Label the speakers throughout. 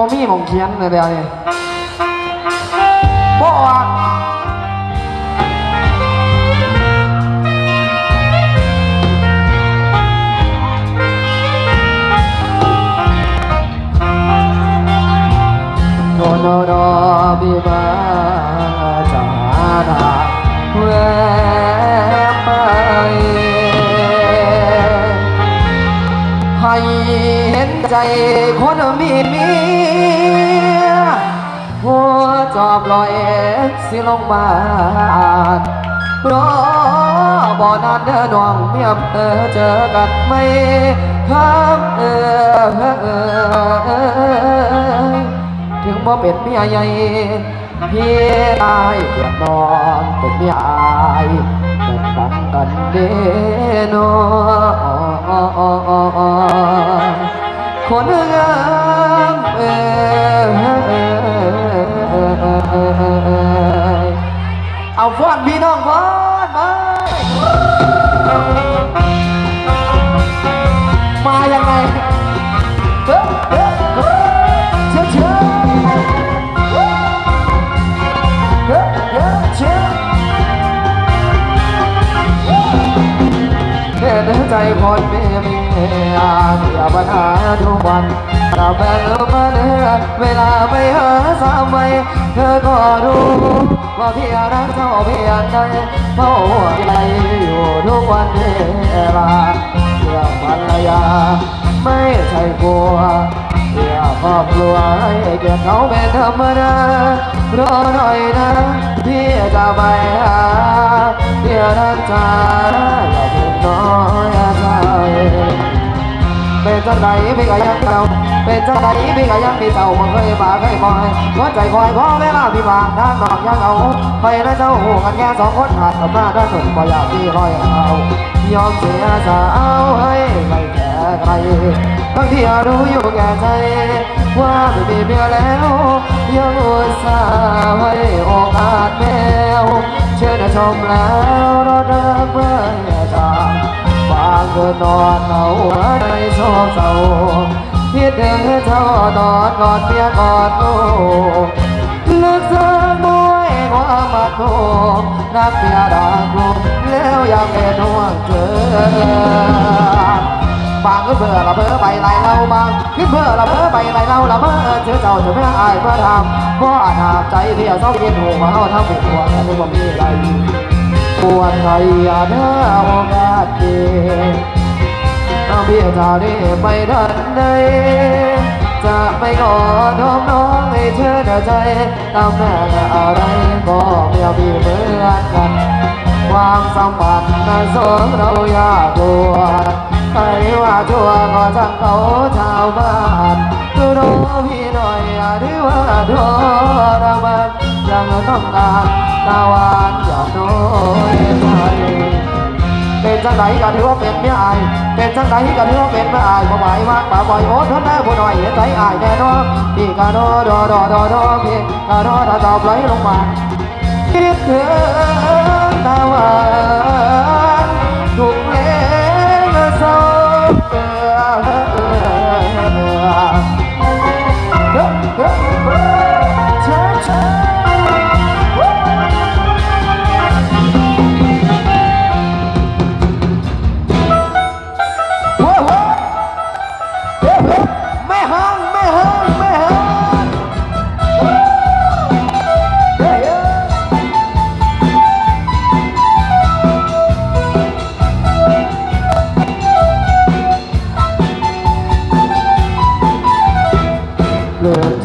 Speaker 1: บ่มีหมองเขียนเลยเดี๋ยวนี้บ่ออกโนโนโนบิมาจาดาเวไปให้เห็นใจคนมีมี จอบลอยสิลงมาดรอบ่นานเด้อน้องเมียเออเจอกันไหมครับเออถึงบ่เป็นเมียใหญ่พี่ตายเดือดร้อนเป็นเมียอายเป็นบังกันเด้นอคนงามเอ คนมีเมียอย่าปัญหาทุกวันเราแบ่งมาเนื้อเวลาไปหาสามใบเธอก็รู้ว่าพี่รักเจ้าเพียงใดเพราะหัวใจอยู่ทุกวันเวลาเรื่องภรรยา ไม่ใช่กลัวเพื่อครอบครัวให้เกียรติเขาเป็นธรรมดารอหน่อยนะพี่จะไปหาเดี๋ยวนั้นจะอย่าเพิ่งน้อย เป็นจังไดพี่ก็ยังเก่าเป็นจังไดพี่ก็ยังมีเจ้าบ่เคยมาเคยมอยหัวใจคอยขอเวลาพี่บางทางนอกยังเอาไปและเจ้าหูกันแค่สองคนหัดกับมาด้านหนึ่งบ่อยากพี่คอยเอายอมเสียสาวให้ไม่แก่ใครบางทีรู้อยู่แก่ใจว่าไม่มีเมียแล้วยังอุตส่าห์ให้โอกาสแมวเชื่อชมแล้วรอเดินเมื่อจางบาง คืนนอนเอาหัวใจโศกเศร้าคิดถึงเจ้านอนกอดเมียกอดลูกลึกซึ้งด้วยความมัดผูกรักเมียรักลูกแล้วยากเป็นห่วงเธอบางก็เบื่อละเบื่อไปไหลเราบางขึ้นเบื่อละเบื่อไปไหลเราละเบื่อเจอเจ้าจะไม่อายมาทำเพราะอาจหามใจเพียเศร้าเย็นหูมาเอาทั้งหัวแต่ไม่มีอะไร ปวดใจอย่าได้โอกาสดีเอาเพียงเท่านี้ไม่ทันใดจะไม่ขอน้องน้องให้เชื่อใจตามแม่อะไรก็ไม่มีเหมือนกัน ความสัมพันธ์นั้นสองเราอยากกลัวใครว่าชั่วก็ช่างเขาชาวบ้านดูโนพี่หน่อยอย่าถือว่าทรมานยังต้องการ ตาหวานอย่าน้อยใจเป็นจังไดก็ถือว่าเป็นเม่อายเป็นจังไดก็ถือว่าเป็นเม่อายบ่ไหวมากป่าบ่อยโอ้ทนได้บ่หน่อยเห็นใจอายแน่นอนพี่กะโดโดอดอดอดพี่กะโดถ้าตอบไหลลงมาคิดถึงตาหวาน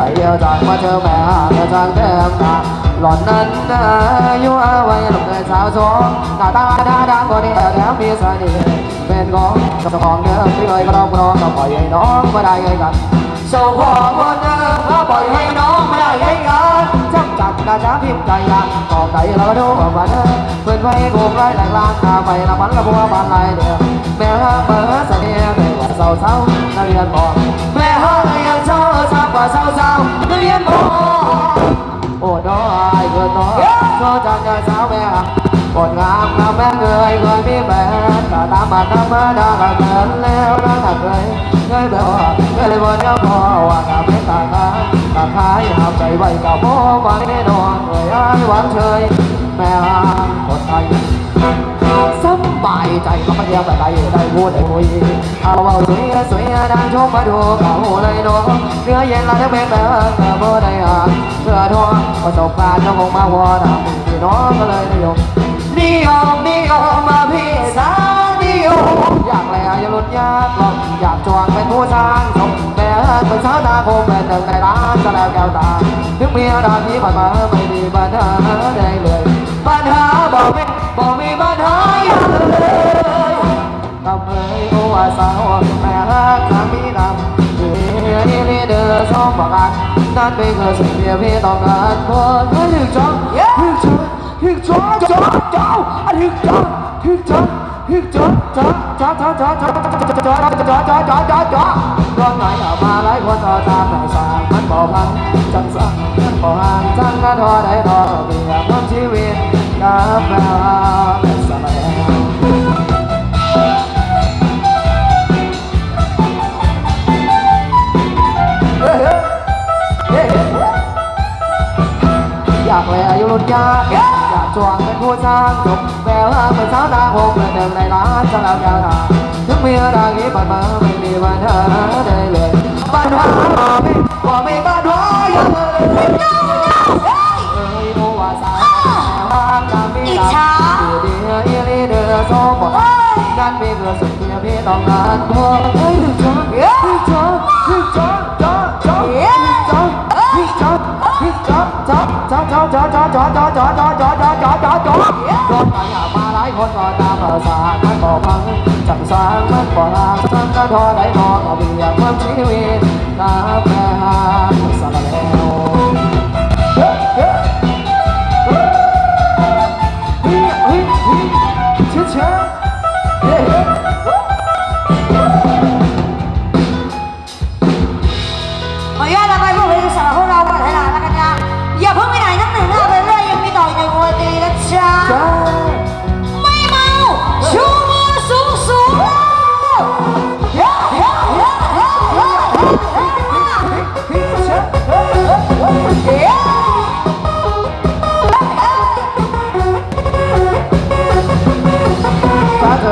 Speaker 1: ใจเดียวจากมาเจอแม่ห่างจางเดิมตาหล่อนนั้นอายุอาไวัยหนุ่มเคยสาวสองหน้าตาดาดังกว่านี้แถมมีเสน่ห์เป็นของเจ้าของเดิมที่เคยกรองกรองก็ปล่อยให้น้องมาได้ไงกันส่งของคนเดิมก็ปล่อยให้น้องมาได้ไงกันจับจับกระจ้าพิมพ์ใจละกองใจเราก็ดูมาเดิมเพื่อนไว้โกงไรแหลกลางตาไปละมันละบัวบานลายเดียวแม่เบอร์เสน่ห์ไม่ว่าเศร้าเศร้านักเรียนบอก đỏ sao sao? Tôi yên bố. Ủa đó ai vừa nói? Cho chàng trai sao mẹ. Một ngàn năm bé người người biết bé cả tám mà năm mới đã là lớn leo đã thật người. Người bé hòa người vừa nhớ bò. Và cả mấy tàng ta cả thái học chạy vậy cả bố và nghe đồ người ai bán chơi mẹ à, một thành. นแต่ตามมาธรรมดาก็เกินแล้วนะถ้าเคยเคยแบายบ่เดียวพอว่าทำไม่ต่าคนไทยสบายใจก็เดียวกับได้ได้พูดได้คุยเอาเอาสวยสวยดังชมมาดูเขาเลยเนาะเนื้อเย็นละทั้งเป็นแบบเธอบ่ได้อ่านเพื่อทองประสบการณ์น้องคงมาวอนพี่น้องก็เลยนิยมนิยมนิยมมาพี่สานิยมอยากแลอย่าหลุดยากหรอกอยากจวงเป็นผู้สร้างสมแม่เป็นสาวนาคงเป็นหนึ่งในร้านจะแล้วแก้วตาถึงเมียดาที่ผ่านมาไม่มีปัญหา หาอย่างเลยทำเอ้ยโอ้ว่าสาวแม่รักทางมีดำเฮ้ยนี่เดือสองประการนั่นเป็นเกิดสิ่งเดียวพี่ต้องการพอให้ถึงจองถึงจองถึงจองจองจองถึงจองถึงจองถึงจองจองจองจองจองจองจองจองจองจองจองจองจองจองก็ไหนออกมาหลายคนต่อตามแต่สางมันบ่พังจังสังมันบ่ห่างจังกันทอได้ทอเบียบน้ำชีวิตกับแม่ อยากชวนเป็นผู้สร้างจบแววเป็นสาวตาหงเป็นหนึ่งในล้านแลับยาวนาถึงมีอะไรนี้ผ่านมาไม่มีวันเธอได้เลยบ้านวไม่าบ่ม่บ้านว่ายังเลยรู้ว่าสาวแต่ว่าจะมีหลักอยู่ดีเอลีเดอร์โซ่บ่กันมีเพื่อสุดเพื่อพี่ต้องการบ่เฮ้ยถึงเธอ จอจอจอจอจอจอจอรถมาอยากมาหลายคนก็ตามภาษามันบอกฟังจังสางมันบอกลาสังก็ทอได้นอนก็เบียดความชีวิต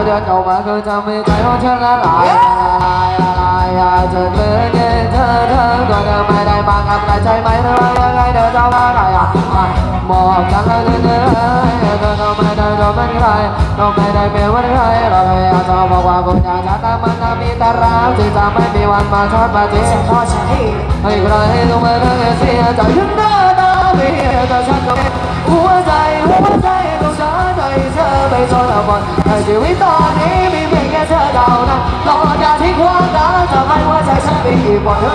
Speaker 1: เธอเดินเข้ามาคือทำให้ใจของฉันละลายละลายละลายอยากจะเมื่อเธอเธอตัวเธอไม่ได้มากับใครใช่ไหมเธอยังไงเธอจะว่าอะไรอะบอกกันแล้วเธอเธอเธอก็ไม่ได้โดนเป็นใครก็ไม่ได้เป็นวันใครเราพยายามจะบอกว่าคุณอยากจะตามมันนะมีแต่รักที่จะไม่มีวันมาทอดมาทิ้ง
Speaker 2: ฉันขอฉันที่
Speaker 1: ให้ใครต้องมาเรื่องเสียใจถึงหน้าตาไม่แต่ฉันก็หัวใจหัวใจของฉันใจ เธอไปจนหมดแต่ชีวิตตอนนี้มีเพียงแค่เธอเดานั้นรออยากทิ้งความรักจะให้วัวใจฉันไปอีกบ่อยฮ้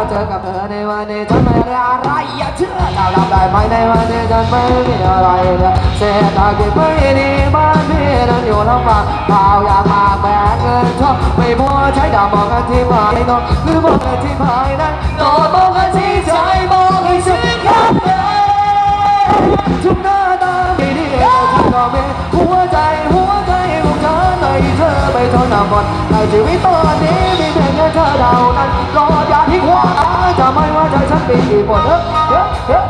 Speaker 1: าเจอกับเธอในวันนี้จะไม่ได้อะไรอย่าเชื่อเรารับได้ไหมในวันนี้จะไม่มีอะไรเลยเศรษฐกิจไม่ดีบ้านพี่นั้นอยู่ลำบากเปล่าอยากมาแบกเงินทองไม่มัวใช้ดาบบอกกันที่ภายนอกหรือบอกกันที่ภายในโดนบอก ทุกหน้าตาไม่ดีฉันก็มีหัวใจหัวใจของฉันในเธอไม่ทนหมดในชีวิตตอนนี้มีเพียงแค่เธอเท่านั้นรออย่าทิ้งหัวใจจะไม่ว่าใจฉันเป็นกี่คนเฮ้ยเฮ้อเฮ้
Speaker 2: อ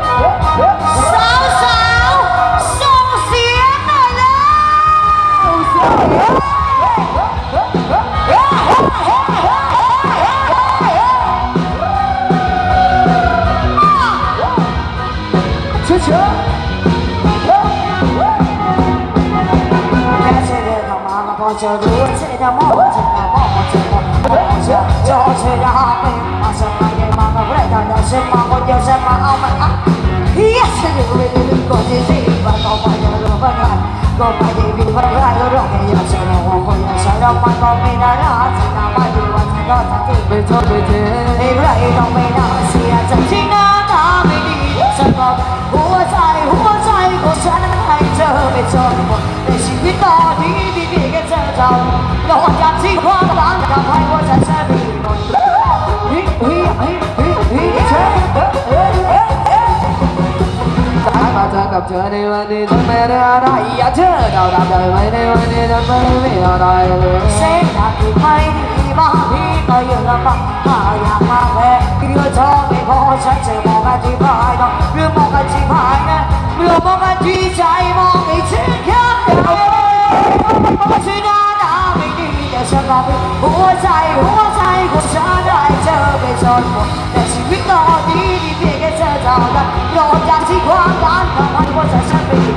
Speaker 2: ก็จะรู้เชื่อจะมองจะมองจะมองจะจะเชื่อจะเป็นมาสมัยเดียวมาก็ไม่ได้แต่เชื่อมาคนเดียวเชื่อมาเอามัอะเฮียเชื่อจะเป็นก็จะสิบก็ไปจะรู้ไปกันก็
Speaker 1: ไปจะมีเพื่
Speaker 2: อนก็ร้องให้ยังเชื่เราคนยังเชื่เรามันก็ไม่ได้นะจะทำให้ดูว่าจะก็จะ
Speaker 1: ติดไปท่วไปเธอไอ้ไเธอในวันนี้ฉันไม่ได้อะไรอย่าเชื่อเราทำได้ไหมในวันนี้ฉันไม่มีอะไรเลย
Speaker 2: เส้นทางที่ไม่ดีบางทีก็ยู่ลำบากหาอยากมาแพ้กินก็ชอบไม่พอฉันจะมองกันที่ภายนอกหรือมองกันที่ภายในหรือมองกันที่ใจมองให้ฉันแค่เดียวฉันหน้าตาไม่ดีแต่ฉันก็มีหัวใจหัวใจของฉันได้เจอไปจนหมดแต่ชีวิตตอนนี้ที่เพียงแค่เธอเท่านั้นรอจ ที่ความรักทำให้หัวใจฉันไม่ดี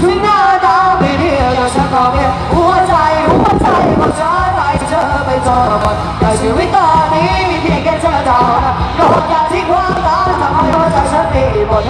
Speaker 2: ถึงหน้าตาไม่ดีแต่ฉันก็มีหัวใจหัวใจของฉันได้เจอไปจนหมดแต่ชีวิตตอนนี้มีเพียงแค่เธอเท่านั้นนอกจากที่ความรักทำให้หัวใจฉันมีหมด